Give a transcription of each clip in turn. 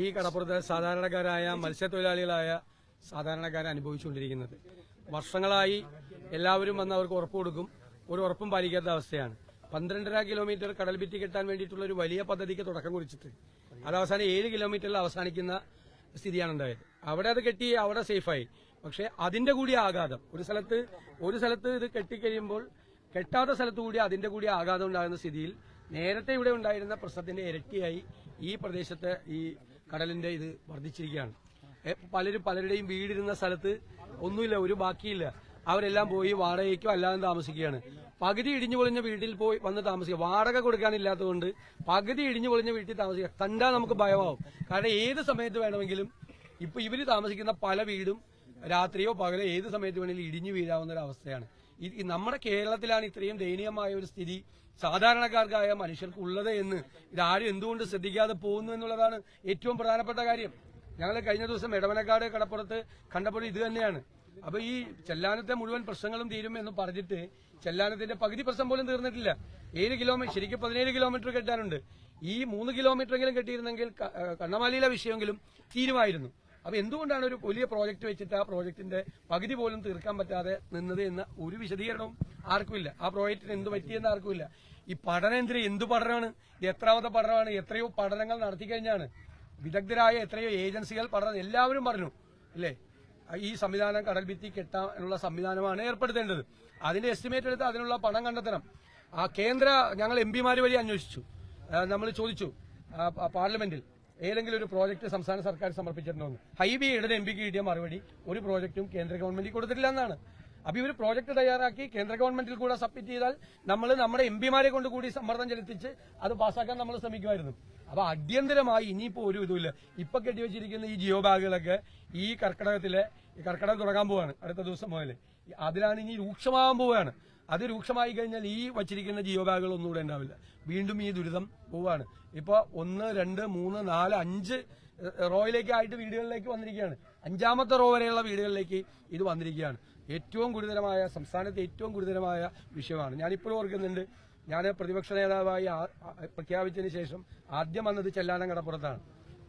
ഈ കടപ്പുറത്ത് സാധാരണക്കാരായ മത്സ്യത്തൊഴിലാളികളായ സാധാരണക്കാരെ അനുഭവിച്ചുകൊണ്ടിരിക്കുന്നത്. വർഷങ്ങളായി എല്ലാവരും വന്ന് അവർക്ക് ഉറപ്പ് കൊടുക്കും. ഒരു ഉറപ്പും പാലിക്കാത്ത അവസ്ഥയാണ്. പന്ത്രണ്ടര കിലോമീറ്റർ കടൽ ഭിത്തി കെട്ടാൻ വേണ്ടിയിട്ടുള്ള ഒരു വലിയ പദ്ധതിക്ക് തുടക്കം കുറിച്ചിട്ട് അത് അവസാനം ഏഴ് കിലോമീറ്ററിൽ അവസാനിക്കുന്ന സ്ഥിതിയാണ് ഉണ്ടായത് അവിടെ അത് കെട്ടി അവിടെ സേഫായി. പക്ഷേ അതിന്റെ കൂടി ആഘാതം ഒരു സ്ഥലത്ത് ഒരു സ്ഥലത്ത് ഇത് കെട്ടിക്കഴിയുമ്പോൾ കെട്ടാത്ത സ്ഥലത്ത് കൂടി അതിന്റെ കൂടി ആഘാതം ഉണ്ടാകുന്ന സ്ഥിതിയിൽ നേരത്തെ ഇവിടെ ഉണ്ടായിരുന്ന പ്രശ്നത്തിന്റെ ഇരട്ടിയായി ഈ പ്രദേശത്തെ ഈ കടലിന്റെ ഇത് വർദ്ധിച്ചിരിക്കുകയാണ്. പലരും പലരുടെയും വീടിരുന്ന സ്ഥലത്ത് ഒന്നുമില്ല ഒരു ബാക്കിയില്ല. അവരെല്ലാം പോയി വാടകയ്ക്കോ അല്ലാതെ താമസിക്കുകയാണ്. പകുതി ഇടിഞ്ഞു പൊളിഞ്ഞ വീട്ടിൽ പോയി വന്ന് താമസിക്കുക. വാടക കൊടുക്കാനില്ലാത്തതുകൊണ്ട് പകുതി ഇടിഞ്ഞു പൊളിഞ്ഞ വീട്ടിൽ താമസിക്കുക. കണ്ടാൽ നമുക്ക് ഭയമാവും. കാരണം ഏത് സമയത്ത് വേണമെങ്കിലും ഇപ്പൊ ഇവർ താമസിക്കുന്ന പല വീടും രാത്രിയോ പകലോ ഏത് സമയത്ത് വേണമെങ്കിലും ഇടിഞ്ഞു വീഴാവുന്ന ഒരു അവസ്ഥയാണ്. നമ്മുടെ കേരളത്തിലാണ് ഇത്രയും ദയനീയമായ ഒരു സ്ഥിതി. സാധാരണക്കാർക്കായ മനുഷ്യർക്ക് ഉള്ളത് എന്ന് ഇതാരും എന്തുകൊണ്ട് ശ്രദ്ധിക്കാതെ പോകുന്നു എന്നുള്ളതാണ് ഏറ്റവും പ്രധാനപ്പെട്ട കാര്യം. ഞങ്ങൾ കഴിഞ്ഞ ദിവസം ഇടവനക്കാട് കടപ്പുറത്ത് കണ്ടപ്പോൾ ഇത് തന്നെയാണ്. അപ്പൊ ഈ ചെല്ലാനത്തെ മുഴുവൻ പ്രശ്നങ്ങളും തീരും എന്ന് പറഞ്ഞിട്ട് ചെല്ലാനത്തിന്റെ പകുതി പ്രശ്നം പോലും തീർന്നിട്ടില്ല. ഏഴ് കിലോമീറ്റർ ശരിക്കും പതിനേഴ് കിലോമീറ്റർ കെട്ടാനുണ്ട്. ഈ മൂന്ന് കിലോമീറ്ററെങ്കിലും കെട്ടിയിരുന്നെങ്കിൽ കണ്ണമാലിയിലെ വിഷയമെങ്കിലും തീരുമായിരുന്നു. അപ്പൊ എന്തുകൊണ്ടാണ് ഒരു വലിയ പ്രോജക്റ്റ് വെച്ചിട്ട് ആ പ്രോജക്റ്റിന്റെ പകുതി പോലും തീർക്കാൻ പറ്റാതെ നിന്നത് എന്ന ഒരു വിശദീകരണവും ആർക്കുമില്ല? ആ പ്രോജക്റ്റിന് എന്ത് പറ്റിയെന്ന് ആർക്കുമില്ല. ഈ പഠനം എന്തിന്? എന്ത് പഠനമാണ്? ഇത് എത്രാമത്തെ പഠനമാണ്? എത്രയോ പഠനങ്ങൾ നടത്തി കഴിഞ്ഞാണ്. വിദഗ്ധരായ എത്രയോ ഏജൻസികൾ പഠനം എല്ലാവരും പറഞ്ഞു. അല്ലേ? ഈ സംവിധാനം കടൽ ഭിത്തി കെട്ടാനുള്ള സംവിധാനമാണ് ഏർപ്പെടുത്തേണ്ടത്. അതിന്റെ എസ്റ്റിമേറ്റ് എടുത്ത് അതിനുള്ള പണം കണ്ടെത്തണം. ആ കേന്ദ്ര ഞങ്ങൾ എം വഴി അന്വേഷിച്ചു. നമ്മൾ ചോദിച്ചു. പാർലമെന്റിൽ. ഏതെങ്കിലും ഒരു പ്രോജക്ട് സംസ്ഥാന സർക്കാർ സമർപ്പിച്ചിട്ടുണ്ടോ ഹൈവേ ഇടത് എം പിക്ക് കിട്ടിയ മറുപടി ഒരു പ്രോജക്റ്റും കേന്ദ്ര ഗവൺമെന്റ് കൊടുത്തിട്ടില്ല എന്നാണ്. അപ്പൊ ഇവർ പ്രോജക്ട് തയ്യാറാക്കി കേന്ദ്ര ഗവൺമെന്റിൽ കൂടെ സബ്മിറ്റ് ചെയ്താൽ നമ്മൾ നമ്മുടെ എം പിമാരെ കൊണ്ട് കൂടി സമ്മർദ്ദം ചെലുത്തിച്ച് അത് പാസ്സാക്കാൻ നമ്മൾ ശ്രമിക്കുമായിരുന്നു. അപ്പൊ അടിയന്തരമായി ഇനിയിപ്പോ ഒരു ഇതുമില്ല. ഇപ്പൊ കെട്ടിവെച്ചിരിക്കുന്ന ഈ ജിയോ ബാഗുകളൊക്കെ ഈ കർക്കിടകത്തിലെ കർക്കിടകം തുടങ്ങാൻ പോവാണ് അടുത്ത ദിവസം മുതൽ അതിലാണ് ഇനി രൂക്ഷമാകാൻ പോവുകയാണ് അത് രൂക്ഷമായി കഴിഞ്ഞാൽ ഈ വച്ചിരിക്കുന്ന ജിയോ ബാഗുകൾ ഒന്നും ഇവിടെ ഉണ്ടാവില്ല. വീണ്ടും ഈ ദുരിതം പോവാണ്. ഇപ്പൊ ഒന്ന് രണ്ട് മൂന്ന് നാല് അഞ്ച് റോയിലേക്ക് ആയിട്ട് വീടുകളിലേക്ക് വന്നിരിക്കുകയാണ്. അഞ്ചാമത്തെ റോ വരെയുള്ള വീടുകളിലേക്ക് ഇത് വന്നിരിക്കുകയാണ്. ഏറ്റവും ഗുരുതരമായ സംസ്ഥാനത്തെ ഏറ്റവും ഗുരുതരമായ വിഷയമാണ്. ഞാനിപ്പോഴും ഓർക്കുന്നുണ്ട് ഞാൻ പ്രതിപക്ഷ നേതാവായി പ്രഖ്യാപിച്ചതിന് ശേഷം ആദ്യം വന്നത് ചെല്ലാനം കടപ്പുറത്താണ്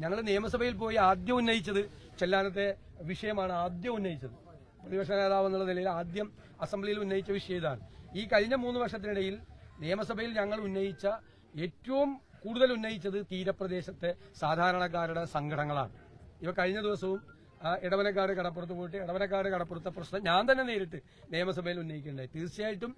ഞങ്ങൾ നിയമസഭയിൽ പോയി ആദ്യം ഉന്നയിച്ചത് ചെല്ലാനത്തെ വിഷയമാണ് ആദ്യം ഉന്നയിച്ചത്. പ്രതിപക്ഷ നേതാവ് എന്നുള്ള നിലയിൽ ആദ്യം അസംബ്ലിയിൽ ഉന്നയിച്ച വിഷയം ഇതാണ്. ഈ കഴിഞ്ഞ മൂന്ന് വർഷത്തിനിടയിൽ നിയമസഭയിൽ ഞങ്ങൾ ഉന്നയിച്ച ഏറ്റവും കൂടുതൽ ഉന്നയിച്ചത് തീരപ്രദേശത്തെ സാധാരണക്കാരുടെ സംഘടനകളാണ്. ഇവ കഴിഞ്ഞ ദിവസവും ഇടവനക്കാട് കടപ്പുറത്ത് പോയിട്ട് ഇടവനക്കാട് കടപ്പുറത്തെ പ്രശ്നം ഞാൻ തന്നെ നേരിട്ട് നിയമസഭയിൽ ഉന്നയിക്കേണ്ടായി തീർച്ചയായിട്ടും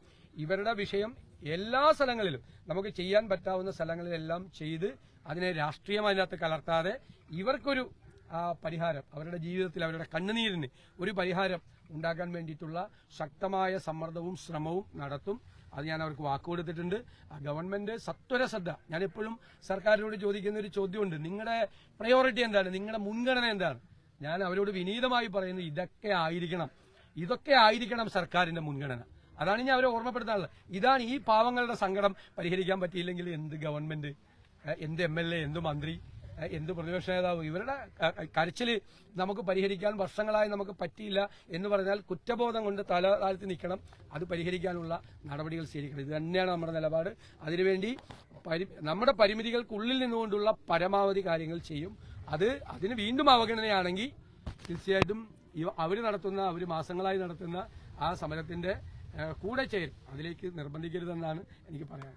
ഇവരുടെ വിഷയം എല്ലാ സ്ഥലങ്ങളിലും നമുക്ക് ചെയ്യാൻ പറ്റാവുന്ന സ്ഥലങ്ങളിലെല്ലാം ചെയ്ത് അതിനെ രാഷ്ട്രീയം കലർത്താതെ ഇവർക്കൊരു ആ പരിഹാരം അവരുടെ ജീവിതത്തിൽ അവരുടെ കണ്ണുനീരിന് ഒരു പരിഹാരം ഉണ്ടാക്കാൻ വേണ്ടിയിട്ടുള്ള ശക്തമായ സമ്മർദ്ദവും ശ്രമവും നടത്തും. അത് ഞാൻ അവർക്ക് വാക്കുകൊടുത്തിട്ടുണ്ട് ആ ഗവൺമെന്റ് സത്വര ശ്രദ്ധ. ഞാൻ എപ്പോഴും സർക്കാരിനോട് ചോദിക്കുന്ന ഒരു ചോദ്യമുണ്ട്. നിങ്ങളുടെ പ്രയോറിറ്റി എന്താണ്? നിങ്ങളുടെ മുൻഗണന എന്താണ്? ഞാൻ അവരോട് വിനീതമായി പറയുന്നത് ഇതൊക്കെ ആയിരിക്കണം. ഇതൊക്കെ ആയിരിക്കണം സർക്കാരിന്റെ മുൻഗണന. അതാണ് ഞാൻ അവരെ ഓർമ്മപ്പെടുത്താനുള്ളത് ഇതാണ് ഈ പാവങ്ങളുടെ സങ്കടം പരിഹരിക്കാൻ പറ്റിയില്ലെങ്കിൽ എന്ത് ഗവൺമെന്റ്? എന്ത് എം എന്ത് മന്ത്രി? എന്ത് പ്രതിപക്ഷ നേതാവ്? ഇവരുടെ കരച്ചിൽ നമുക്ക് പരിഹരിക്കാൻ വർഷങ്ങളായി നമുക്ക് പറ്റിയില്ല എന്ന് പറഞ്ഞാൽ കുറ്റബോധം കൊണ്ട് തല താഴ്ത്തി നിൽക്കണം. അത് പരിഹരിക്കാനുള്ള നടപടികൾ സ്വീകരിക്കണം. ഇത് തന്നെയാണ് നമ്മുടെ നിലപാട്. അതിനുവേണ്ടി നമ്മുടെ പരിമിതികൾക്കുള്ളിൽ നിന്നുകൊണ്ടുള്ള പരമാവധി കാര്യങ്ങൾ ചെയ്യും. അത് അതിന് വീണ്ടും അവഗണനയാണെങ്കിൽ തീർച്ചയായിട്ടും അവർ നടത്തുന്ന അവർ മാസങ്ങളായി നടത്തുന്ന ആ സമരത്തിന്റെ കൂടെ ചേരും. അതിലേക്ക് നിർബന്ധിക്കരുതെന്നാണ് എനിക്ക് പറയാൻ